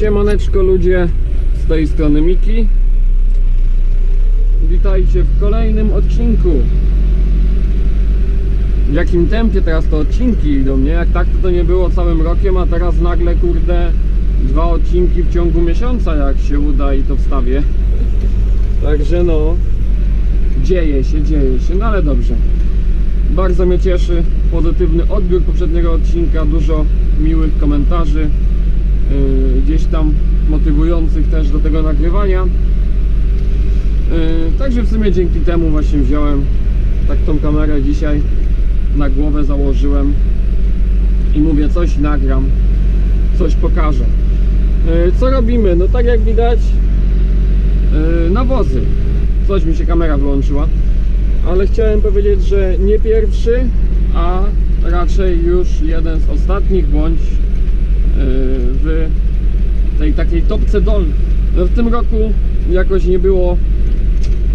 Siemaneczko ludzie, z tej strony Miki. Witajcie w kolejnym odcinku. W jakim tempie teraz te odcinki idą, nie? Jak tak to, to nie było całym rokiem, a teraz nagle kurde dwa odcinki w ciągu miesiąca jak się uda i to wstawię. Także no, dzieje się, dzieje się, no ale dobrze. Bardzo mnie cieszy pozytywny odbiór poprzedniego odcinka, dużo miłych komentarzy, gdzieś tam motywujących też do tego nagrywania. Yy, Także w sumie dzięki temu właśnie wziąłem tak tą kamerę dzisiaj na głowę założyłem i mówię coś nagram, coś pokażę. Yy, Co robimy? No tak jak widać nawozy. Coś mi się kamera wyłączyła ale chciałem powiedzieć, że nie pierwszy, a raczej już jeden z ostatnich bądź w tej takiej topce dolnej. No w tym roku jakoś nie było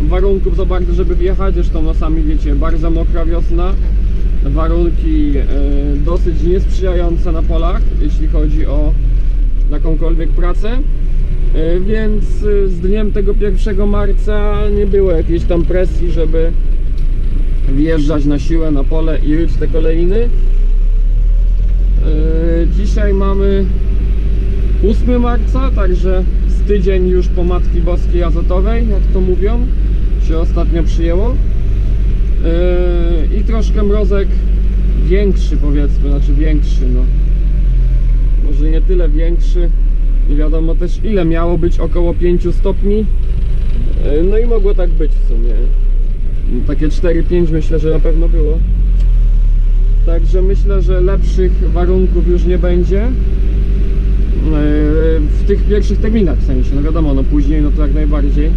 warunków za bardzo, żeby wjechać, zresztą no sami wiecie, bardzo mokra wiosna, warunki yy, dosyć niesprzyjające na polach, jeśli chodzi o jakąkolwiek pracę. Yy, Więc yy, z dniem tego 1 marca nie było jakiejś tam presji, żeby wjeżdżać na siłę na pole i ryć te kolejny. Dzisiaj mamy 8 marca, także z tydzień już po Matki Boskiej Azotowej, jak to mówią, się ostatnio przyjęło. Yy, I troszkę mrozek większy powiedzmy, znaczy większy, no. Może nie tyle większy, nie wiadomo też ile miało być, około 5 stopni. Yy, No i mogło tak być w sumie. Takie 4-5 myślę, że na pewno było. Także myślę, że lepszych warunków już nie będzie. Yy, W tych pierwszych terminach w sensie, no wiadomo, no później no to jak najbardziej.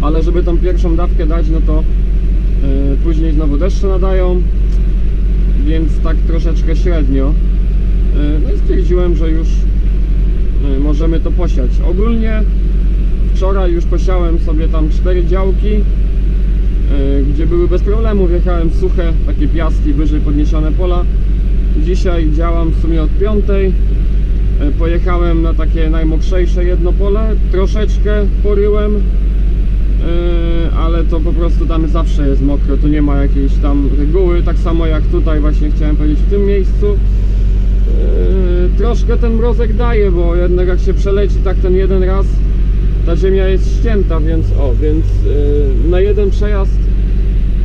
Ale żeby tą pierwszą dawkę dać, no to yy, później znowu deszcze nadają, więc tak troszeczkę średnio. Yy, No i stwierdziłem, że już możemy to posiać. Ogólnie wczoraj już posiałem sobie tam cztery działki e, gdzie były bez problemu, wjechałem suche, takie piaski, wyżej podniesione pola. Dzisiaj działam w sumie od piątej. E, Pojechałem na takie najmokrzejsze jedno pole, troszeczkę poryłem, e, ale to po prostu tam zawsze jest mokro, tu nie ma jakiejś tam reguły, tak samo jak tutaj właśnie chciałem powiedzieć w tym miejscu. E, Troszkę ten mrozek daje, bo jednak jak się przeleci tak ten jeden raz, ta ziemia jest ścięta, więc o, więc yy, na jeden przejazd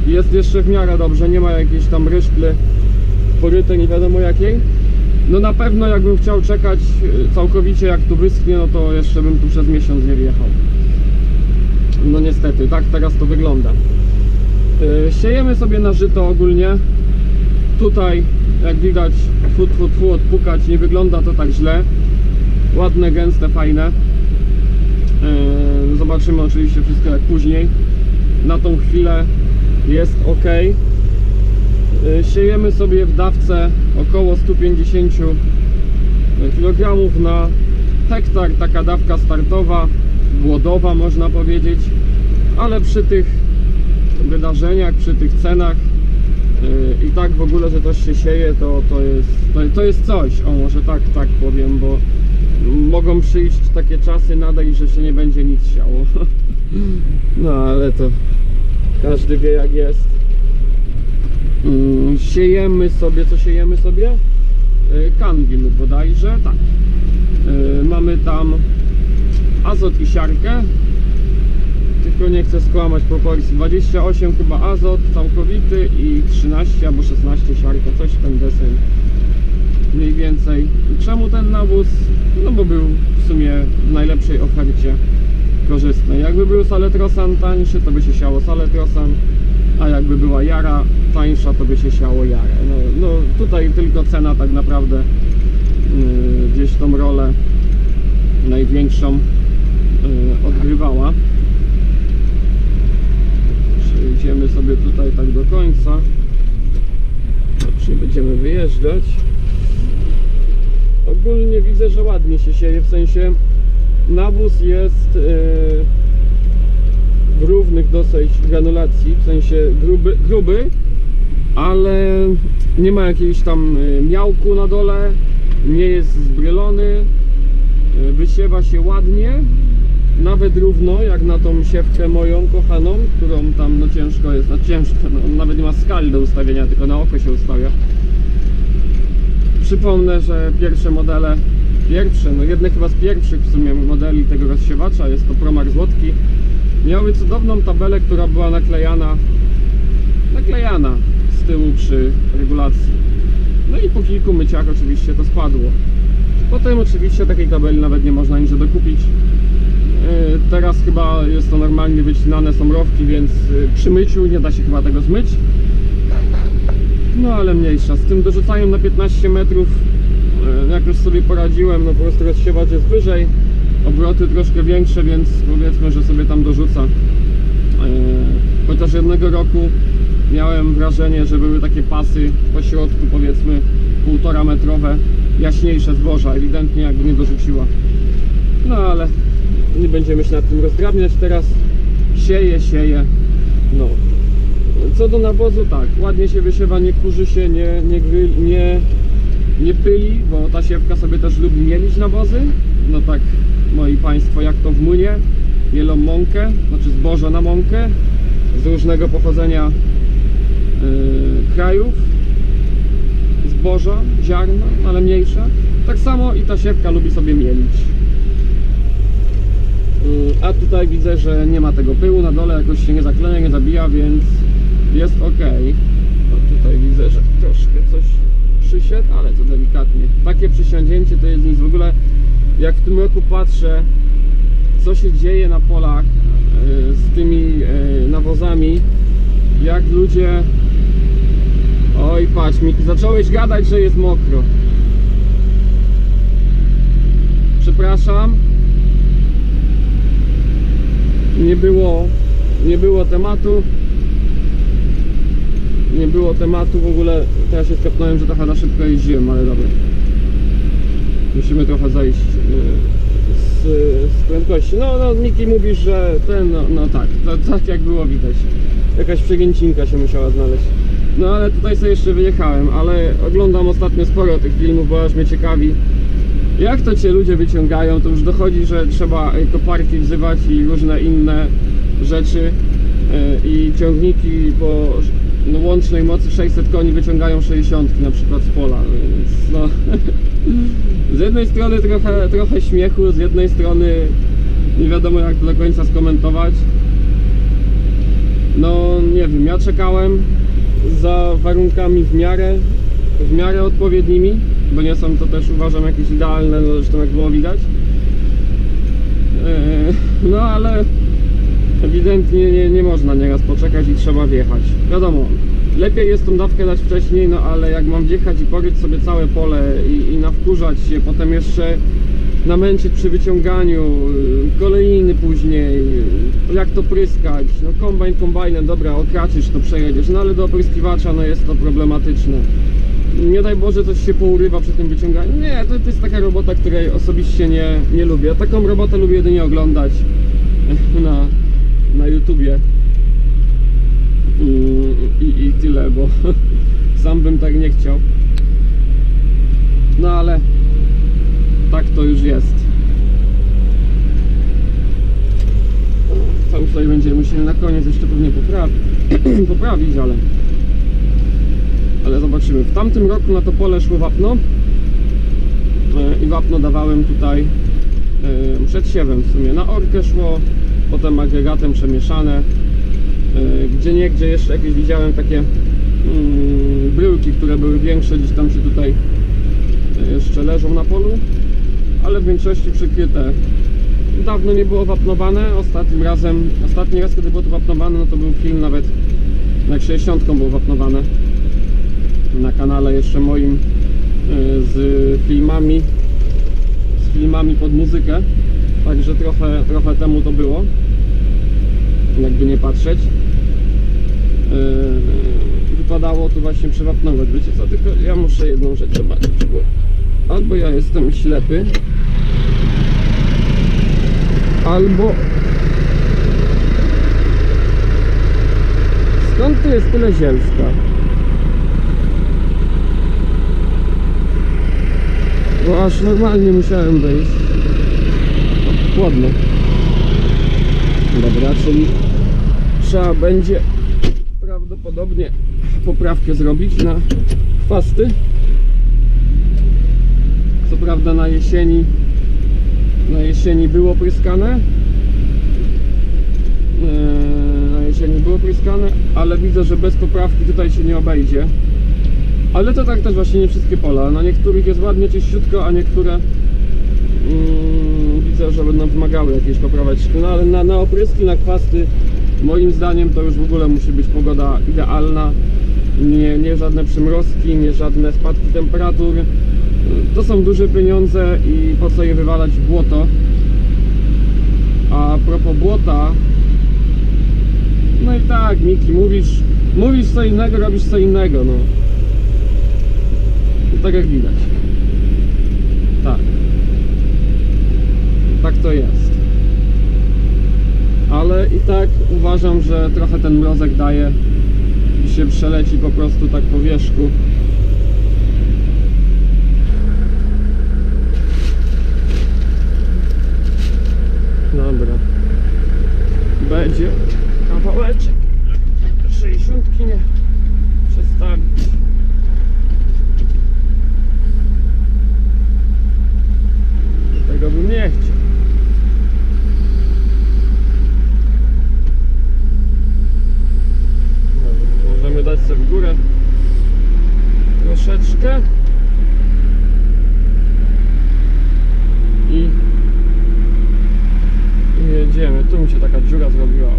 jest jeszcze w miarę dobrze, nie ma jakiejś tam ryszkly porytej nie wiadomo jakiej. No na pewno jakbym chciał czekać yy, całkowicie jak tu wyschnie, no to jeszcze bym tu przez miesiąc nie wjechał. No niestety, tak teraz to wygląda. Yy, siejemy sobie na żyto ogólnie. Tutaj, jak widać, tfu, tfu, odpukać, nie wygląda to tak źle. Ładne, gęste, fajne. Yy, Zobaczymy oczywiście wszystko jak później. Na tą chwilę jest ok. Yy, Siejemy sobie w dawce około 150 kg na hektar. Taka dawka startowa, głodowa można powiedzieć. Ale przy tych wydarzeniach, przy tych cenach yy, i tak w ogóle, że coś się sieje, to, to, jest, to, to jest coś. O, może tak, tak powiem, bo mogą przyjść takie czasy nadal, że się nie będzie nic siało. No ale to każdy wie jak jest. Mm, Siejemy sobie, co siejemy sobie? Y, Kangin bodajże, tak. Y, Mamy tam azot i siarkę. Tylko nie chcę skłamać proporcji. 28 chyba azot całkowity i 13 albo 16 siarka, coś w ten deseń mniej więcej. Czemu ten nawóz? No bo był w sumie w najlepszej ofercie korzystnej. Jakby był saletrosan tańszy, to by się siało saletrosan, a jakby była jara tańsza, to by się siało jarę. No, no tutaj tylko cena tak naprawdę yy, gdzieś tą rolę największą yy, odgrywała. Przejdziemy sobie tutaj tak do końca. Czyli będziemy wyjeżdżać. Ogólnie widzę, że ładnie się sieje, w sensie nawóz jest yy, w równych dosyć granulacji, w sensie gruby, gruby ale nie ma jakiegoś tam yy, miałku na dole, nie jest zbrylony, Y, Wysiewa się ładnie, nawet równo, jak na tą siewkę moją kochaną, którą tam no ciężko jest, no ciężko, no, nawet nie ma skali do ustawienia, tylko na oko się ustawia. Przypomnę, że pierwsze modele, pierwsze, no jedne chyba z pierwszych w sumie modeli tego rozsiewacza, jest to Promax Złotki, miały cudowną tabelę, która była naklejana, naklejana z tyłu przy regulacji. No i po kilku myciach oczywiście to spadło. Potem oczywiście takiej tabeli nawet nie można nigdzie dokupić. Yy, Teraz chyba jest to normalnie wycinane są rowki, więc yy, przy myciu nie da się chyba tego zmyć. No ale mniejsza. Z tym dorzucaniem na 15 metrów, yy, jak już sobie poradziłem, no po prostu rozsiewacz jest wyżej, obroty troszkę większe, więc powiedzmy, że sobie tam dorzuca. Yy, Chociaż jednego roku miałem wrażenie, że były takie pasy po środku, powiedzmy półtora metrowe, jaśniejsze zboża, ewidentnie jakby nie dorzuciła. No ale nie będziemy się nad tym rozdrabniać teraz. Sieje, sieje. No. Co do nawozu, tak, ładnie się wysiewa, nie kurzy się, nie, nie, nie, nie pyli, bo ta siewka sobie też lubi mielić nawozy. No tak, moi Państwo, jak to w młynie, mielą mąkę, znaczy zboże na mąkę z różnego pochodzenia yy, krajów, zboża, ziarna, ale mniejsze. Tak samo i ta siewka lubi sobie mielić. Yy, A tutaj widzę, że nie ma tego pyłu na dole, jakoś się nie zakleja, nie zabija, więc jest ok. O, tutaj widzę, że troszkę coś przysiadł, ale to delikatnie. Takie przysiądzięcie to jest nic. W ogóle jak w tym roku patrzę, co się dzieje na polach yy, z tymi yy, nawozami, jak ludzie Oj, patrz, Miki, zacząłeś gadać, że jest mokro. Przepraszam. Nie było, nie było tematu. Nie było tematu w ogóle. Teraz się skapnąłem, że trochę na szybko jeździłem, ale dobra. Musimy trochę zejść yy, z, z prędkości. No, no, Miki mówisz, że ten, no, no tak, to, tak jak było widać. Jakaś przegięcinka się musiała znaleźć. No ale tutaj sobie jeszcze wyjechałem, ale oglądam ostatnio sporo tych filmów, bo aż mnie ciekawi jak to cię ludzie wyciągają, to już dochodzi, że trzeba koparki wzywać i różne inne rzeczy y, i ciągniki po no, łącznej mocy 600 koni wyciągają 60 na przykład z pola, więc no z jednej strony trochę, trochę śmiechu, z jednej strony nie wiadomo jak to do końca skomentować no nie wiem, ja czekałem za warunkami w miarę, w miarę odpowiednimi, bo nie są to też uważam jakieś idealne, no zresztą jak było widać. Eee, No ale ewidentnie nie, nie można nieraz poczekać i trzeba wjechać. Wiadomo, lepiej jest tą dawkę dać wcześniej, no ale jak mam wjechać i poryć sobie całe pole i, i nawkurzać się, potem jeszcze namęczyć przy wyciąganiu, y, kolejny później, y, jak to pryskać, no kombajn kombajnem, dobra, okraczysz to przejedziesz, no ale do opryskiwacza no jest to problematyczne. Nie daj Boże coś się pourywa przy tym wyciąganiu. Nie, to, to jest taka robota, której osobiście nie, nie lubię. Taką robotę lubię jedynie oglądać na, na YouTubie. Mm, I, I tyle, bo sam bym tak nie chciał. No ale tak to już jest. Tam tutaj będziemy musieli na koniec jeszcze pewnie poprawić, poprawić ale ale zobaczymy. W tamtym roku na to pole szło wapno e, i wapno dawałem tutaj e, przed siewem w sumie. Na orkę szło, potem agregatem przemieszane. E, Gdzie nie, gdzie jeszcze jakieś widziałem takie mm, bryłki, które były większe, gdzieś tam się tutaj e, jeszcze leżą na polu, ale w większości przykryte. Dawno nie było wapnowane, ostatnim razem, ostatni raz kiedy było to wapnowane, no to był film nawet jak 60 było wapnowane na kanale jeszcze moim e, z filmami z filmami pod muzykę także trochę, trochę temu to było jakby nie patrzeć E, wypadało tu właśnie przewapnować wiecie co, tylko ja muszę jedną rzecz zobaczyć bo albo ja jestem ślepy albo skąd tu jest tyle zielska? Bo aż normalnie musiałem wejść. Chłodno. Dobra, czyli trzeba będzie prawdopodobnie poprawkę zrobić na chwasty. Co prawda na jesieni na jesieni było pryskane. Eee, Na jesieni było pryskane, ale widzę, że bez poprawki tutaj się nie obejdzie. Ale to tak też właśnie nie wszystkie pola. Na niektórych jest ładnie czyściutko, a niektóre mm, widzę, że będą wymagały jakiejś popraweczki. No ale na, na opryski, na chwasty moim zdaniem to już w ogóle musi być pogoda idealna. Nie, nie żadne przymrozki, nie żadne spadki temperatur. To są duże pieniądze i po co je wywalać w błoto. A propos błota, no i tak, Miki, mówisz, mówisz co innego, robisz co innego, no. I tak jak widać. Tak. Tak to jest. Ale i tak uważam, że trochę ten mrozek daje i się przeleci po prostu tak po wierzchu. Dobra. Będzie kawałeczek. 60 nie przestawić. Tego bym nie chciał. Dobra, możemy dać sobie w górę troszeczkę i i jedziemy. Tu mi się taka dziura zrobiła.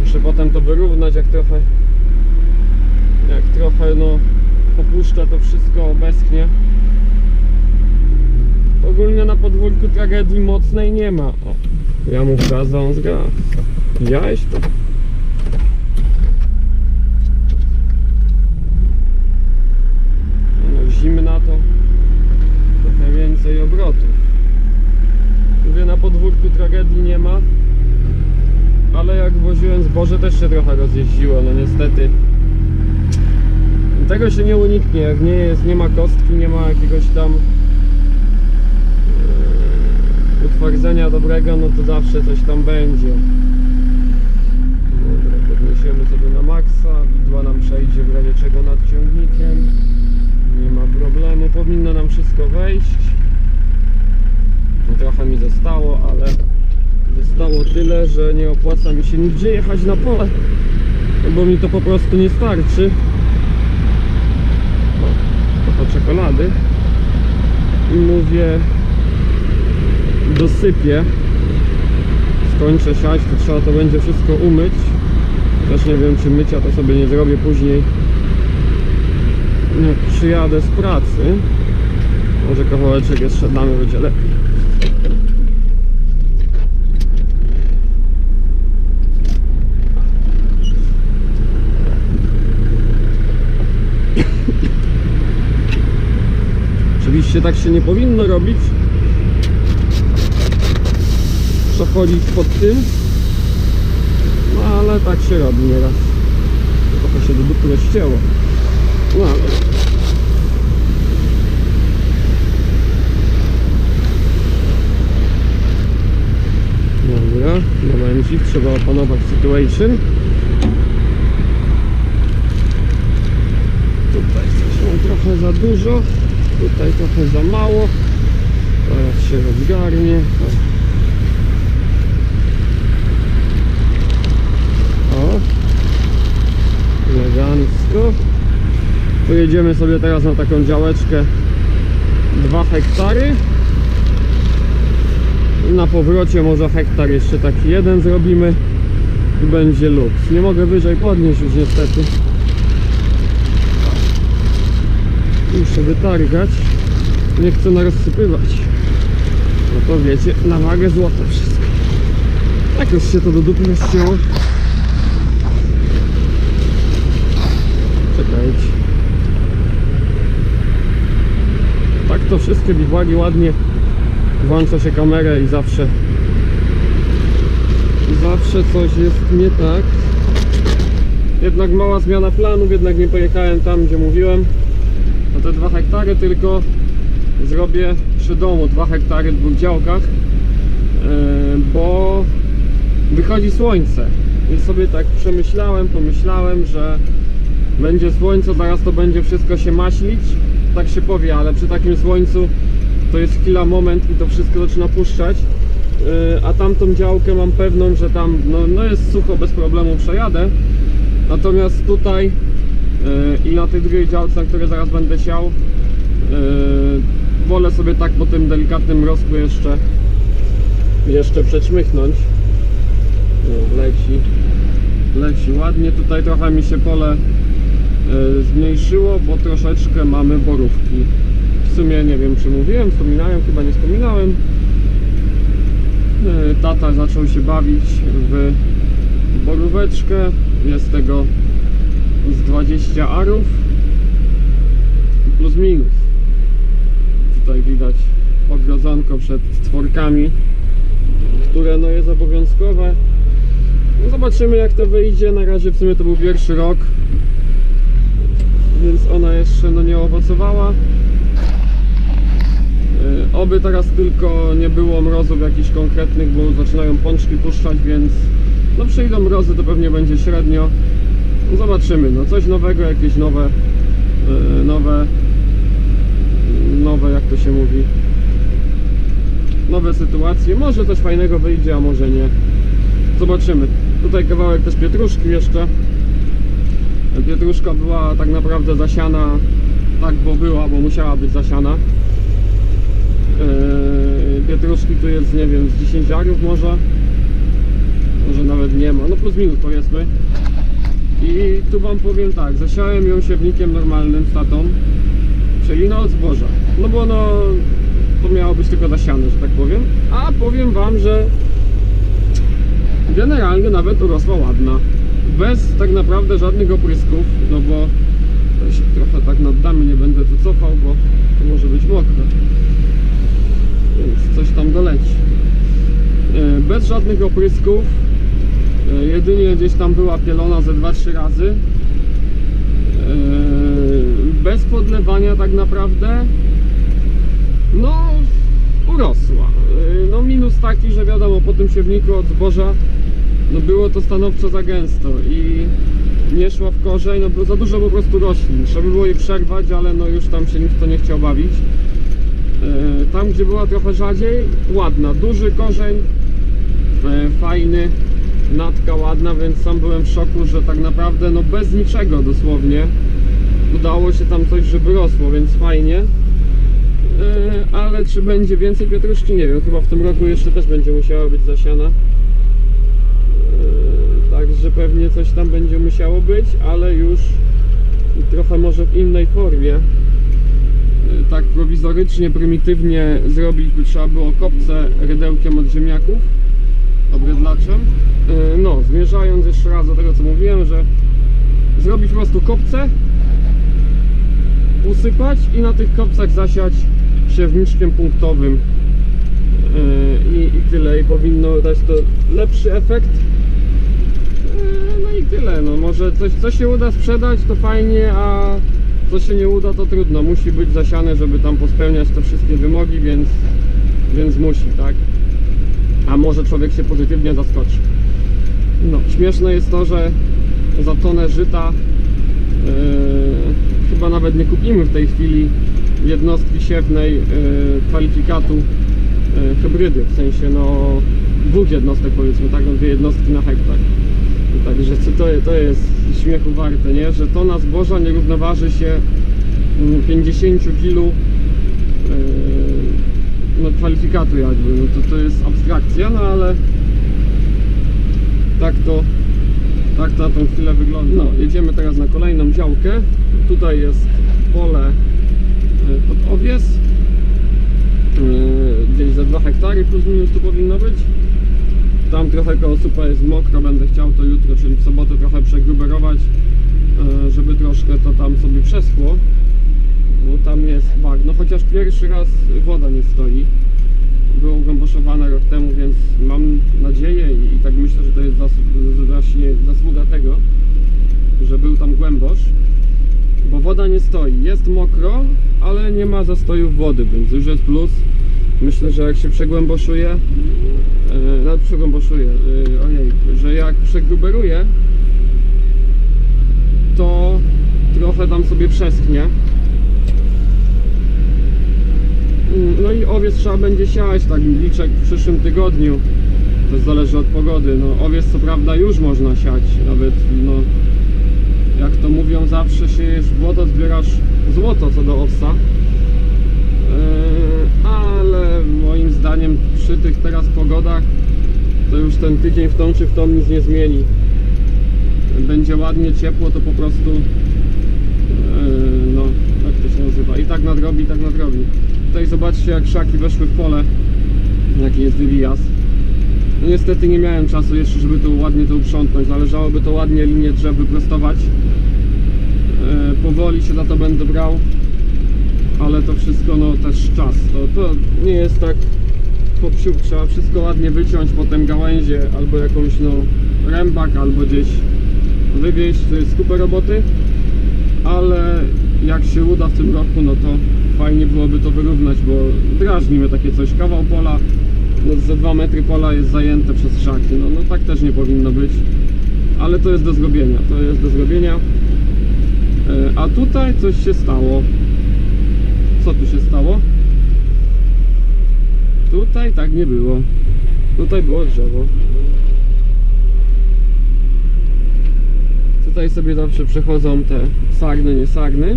Muszę potem to wyrównać, jak trochę jak trochę no popuszcza to wszystko obeschnie. Ogólnie na podwórku tragedii mocnej nie ma. O, ja mu gaz, a on zgra. Widziałeś to? No zimna to trochę więcej obrotów. Mówię, na podwórku tragedii nie ma. Ale jak woziłem zboże też trochę rozjeździło, no niestety. Tego się nie uniknie, jak nie jest, nie ma kostki, nie ma jakiegoś tam e, utwardzenia dobrego, no to zawsze coś tam będzie. Dobra, podniesiemy sobie na maksa, widła nam przejdzie w razie czego nad ciągnikiem. Nie ma problemu, powinno nam wszystko wejść. No trochę mi zostało, ale zostało tyle, że nie opłaca mi się nigdzie jechać na pole, no bo mi to po prostu nie starczy. O, trochę czekolady. I mówię, dosypię. Skończę siać, to trzeba to będzie wszystko umyć. Też nie wiem, czy mycia to sobie nie zrobię później, jak przyjadę z pracy. Może kawałeczek jeszcze damy, będzie lepiej. Oczywiście tak się nie powinno robić. Przechodzić pod tym. No ale tak się robi nieraz. Trochę się do dupy rozcięło. No ale... Dobra, momencik, trzeba opanować situation. Tutaj coś mam trochę za dużo, tutaj trochę za mało. Teraz się rozgarnie. O, elegancko. Pojedziemy sobie teraz na taką działeczkę 2 hektary. Na powrocie może hektar jeszcze taki jeden zrobimy i będzie luks. Nie mogę wyżej podnieść już niestety. Muszę wytargać. Nie chcę narozsypywać. No to wiecie, na wagę złota wszystko. Tak już się to do dupy rozcięło. Czekajcie. Tak to wszystkie biwagi ładnie włącza się kamerę i zawsze i zawsze coś jest nie tak jednak mała zmiana planów, jednak nie pojechałem tam gdzie mówiłem na te dwa hektary, tylko zrobię przy domu 2 hektary w dwóch działkach, yy, bo wychodzi słońce. I sobie tak przemyślałem, pomyślałem, że będzie słońce, zaraz to będzie wszystko się maślić. Tak się powie, ale przy takim słońcu to jest chwila, moment i to wszystko zaczyna puszczać. Yy, A tamtą działkę mam pewną, że tam no, no jest sucho, bez problemu przejadę. Natomiast tutaj i na tej drugiej działce, na której zaraz będę siał, yy, wolę sobie tak po tym delikatnym mrozku jeszcze jeszcze przeczmychnąć. No, leci, leci ładnie. Tutaj trochę mi się pole e, zmniejszyło, bo troszeczkę mamy borówki. W sumie nie wiem czy mówiłem, wspominałem, chyba nie wspominałem. Tata zaczął się bawić w boróweczkę. Jest tego z 20 arów plus minus. Tutaj widać ogrodzonko przed stworkami które no jest obowiązkowe. No zobaczymy jak to wyjdzie. Na razie w sumie to był pierwszy rok, więc ona jeszcze no nie owocowała. Yy, Oby teraz tylko nie było mrozów jakichś konkretnych, bo zaczynają pączki puszczać, więc no przyjdą mrozy, to pewnie będzie średnio. No zobaczymy, no coś nowego, jakieś nowe, yy, nowe, nowe jak to się mówi, nowe sytuacje. Może coś fajnego wyjdzie, a może nie. Zobaczymy. Tutaj kawałek też pietruszki jeszcze. Pietruszka była tak naprawdę zasiana, tak bo była, bo musiała być zasiana. Eee, Pietruszki tu jest, nie wiem, z 10 arów może. Może nawet nie ma, no plus minus powiedzmy. I tu wam powiem tak, zasiałem ją siewnikiem normalnym z tatą, czyli no zboża. No bo no, to miało być tylko zasiane, że tak powiem. A powiem wam, że generalnie nawet urosła ładna. Bez tak naprawdę żadnych oprysków, no bo się trochę tak naddamy, nie będę tu cofał, bo to może być mokre. Więc coś tam doleci. E, Bez żadnych oprysków, jedynie gdzieś tam była pielona ze 2-3 razy. E, Bez podlewania tak naprawdę no urosła. Yy, No minus taki, że wiadomo, po tym siewniku od zboża no było to stanowczo za gęsto i nie szła w korzeń, no bo za dużo po prostu roślin. Trzeba by było je przerwać, ale no już tam się nikt to nie chciał bawić. Tam gdzie była trochę rzadziej, ładna, duży korzeń, fajny, natka ładna, więc sam byłem w szoku, że tak naprawdę no bez niczego dosłownie udało się tam coś, żeby rosło, więc fajnie. Yy, ale czy będzie więcej pietruszki? Nie wiem, chyba w tym roku jeszcze też będzie musiała być zasiana. Yy, Także pewnie coś tam będzie musiało być, ale już trochę może w innej formie. Yy, Tak prowizorycznie, prymitywnie zrobić by trzeba było kopce rydełkiem od ziemniaków, obrydlaczem. Yy, No, zmierzając jeszcze raz do tego co mówiłem, że zrobić po prostu kopce, usypać i na tych kopcach zasiać siewniczkiem punktowym. Yy, i, i tyle. I powinno dać to lepszy efekt. Yy, no i tyle no. Może coś, co się uda sprzedać to fajnie a co się nie uda to trudno. Musi być zasiane żeby tam pospełniać te wszystkie wymogi więc więc musi tak a może człowiek się pozytywnie zaskoczy no śmieszne jest to że za tonę żyta Yy, chyba nawet nie kupimy w tej chwili jednostki siewnej yy, kwalifikatu yy, hybrydy, w sensie no dwóch jednostek powiedzmy, tak, no dwie jednostki na hektar. Także to, to jest śmiechu warte, nie? Że tona zboża nie równoważy się mm, 50 kg yy, no, kwalifikatu jakby, no to, to jest abstrakcja, no ale tak to tak to na tą chwilę wygląda. No, jedziemy teraz na kolejną działkę. Tutaj jest pole e, pod owies. E, Gdzieś za 2 hektary plus minus tu powinno być. Tam trochę koło supa jest mokro, będę chciał to jutro, czyli w sobotę trochę przegruberować, e, żeby troszkę to tam sobie przeschło. Bo tam jest bagno, chociaż pierwszy raz woda nie stoi. Było głęboszowane rok temu, więc mam nadzieję i, i tak myślę, że to jest właśnie zasługa tego, że był tam głębosz. bo woda nie stoi. Jest mokro, ale nie ma zastojów wody, więc już jest plus. Myślę, że jak się przegłęboszuje, e, nawet przegłęboszuje, e, ojej, że jak przegruberuje, to trochę tam sobie przeschnie. No i owiec trzeba będzie siać, tak liczę w przyszłym tygodniu. To zależy od pogody. No owiec co prawda już można siać, nawet no jak to mówią zawsze siejesz błoto, zbierasz złoto co do owsa. Yy, ale moim zdaniem przy tych teraz pogodach to już ten tydzień w tą czy w tą nic nie zmieni. Będzie ładnie ciepło, to po prostu yy, no jak to się nazywa i tak nadrobi, i tak nadrobi. Tutaj zobaczcie jak krzaki weszły w pole, jaki jest wywijas. No niestety nie miałem czasu jeszcze, żeby to ładnie to uprzątnąć. Należałoby to ładnie linię drzew wyprostować. E, powoli się na to będę brał, ale to wszystko no też czas. To, to nie jest tak po psiuk, trzeba wszystko ładnie wyciąć, potem gałęzie albo jakąś no rębak albo gdzieś wywieźć. To jest kupę roboty, ale jak się uda w tym roku, no to fajnie byłoby to wyrównać, bo drażni mnie takie coś. Kawał pola, no ze 2 metry pola jest zajęte przez krzaki. No, no tak też nie powinno być, ale to jest do zrobienia. To jest do zrobienia. E, A tutaj coś się stało. Co tu się stało? Tutaj tak nie było. Tutaj było drzewo. Tutaj sobie zawsze przechodzą te sarny, nie sarny.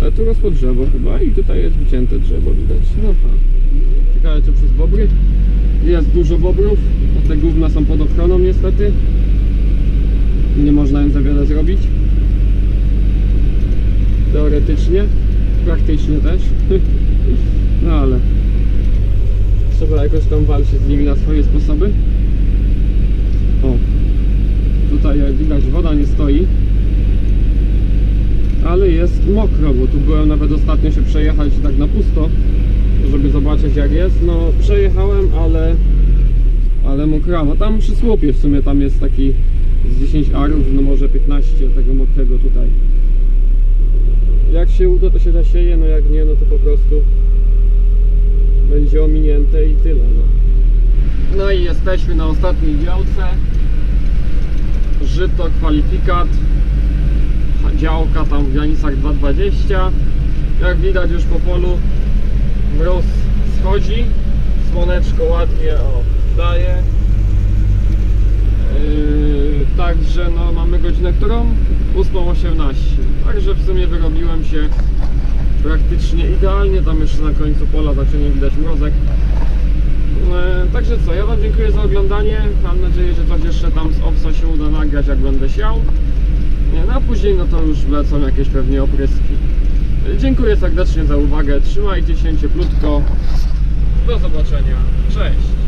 Ale tu rosło drzewo chyba i tutaj jest wycięte drzewo widać. Aha. Ciekawe czy przez bobry? Jest dużo bobrów, a te gówna są pod ochroną niestety. Nie można im za wiele zrobić. Teoretycznie, praktycznie też. No ale trzeba jakoś tam walczyć z nimi na swoje sposoby. O, tutaj jak widać woda nie stoi. Ale jest mokro, bo tu byłem nawet ostatnio się przejechać tak na pusto, żeby zobaczyć jak jest. No przejechałem, ale ale mokrawo. Tam przy słupie w sumie tam jest taki z 10 arów, no może 15 tego mokrego tutaj. Jak się uda to się zasieje, no jak nie no to po prostu będzie ominięte i tyle no. No i jesteśmy na ostatniej działce. Żyto kwalifikat. Działka tam w granicach 2,20. Jak widać już po polu mróz schodzi. Słoneczko ładnie o, daje. Yy, także no mamy godzinę którą? 8.18 Także w sumie wyrobiłem się praktycznie idealnie Tam jeszcze na końcu pola zacznie widać mrozek Yy, Także co, ja Wam dziękuję za oglądanie Mam nadzieję, że coś jeszcze tam z owsa się uda nagrać jak będę siał Nie, no a później no to już wlecą jakieś pewnie opryski. Dziękuję serdecznie za uwagę Trzymajcie się cieplutko. Do zobaczenia. Cześć